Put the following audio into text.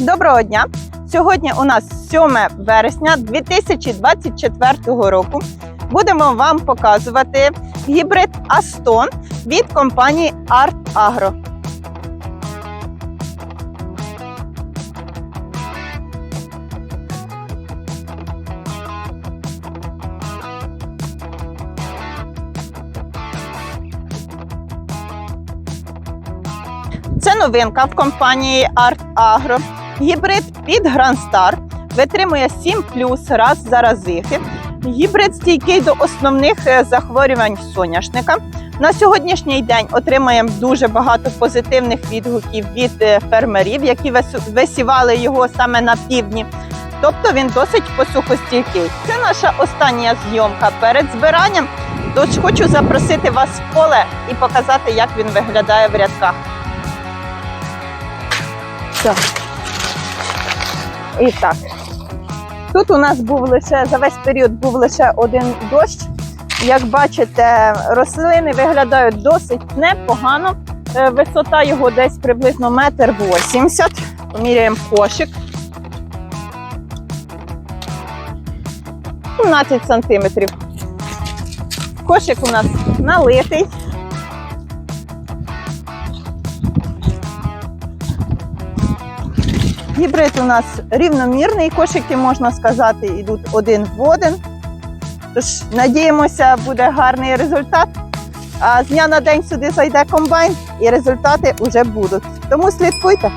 Доброго дня! Сьогодні у нас 7 вересня 2024 року. Будемо вам показувати гібрид Астон від компанії Art Agro. Це новинка в компанії Art Agro. Гібрид під Star витримує 7 плюс раз заразихи. Гібрид стійкий до основних е, захворювань соняшника. На сьогоднішній день отримаємо дуже багато позитивних відгуків від е, фермерів, які висівали його саме на півдні. Тобто він досить посухостійкий. Це наша остання зйомка перед збиранням. Тож хочу запросити вас в поле і показати, як він виглядає в рядках. Так. І так. Тут у нас був лише за весь період був лише один дощ. Як бачите, рослини виглядають досить непогано. Е, Висота його десь приблизно метр вісімдесят. Поміряємо кошик. 17 сантиметрів. Кошик у нас налитий. Гібрид у нас рівномірний, кошики, можна сказати, йдуть один в один. Тож, надіємося, буде гарний результат. А з дня на день сюди зайде комбайн і результати вже будуть. Тому слідкуйте.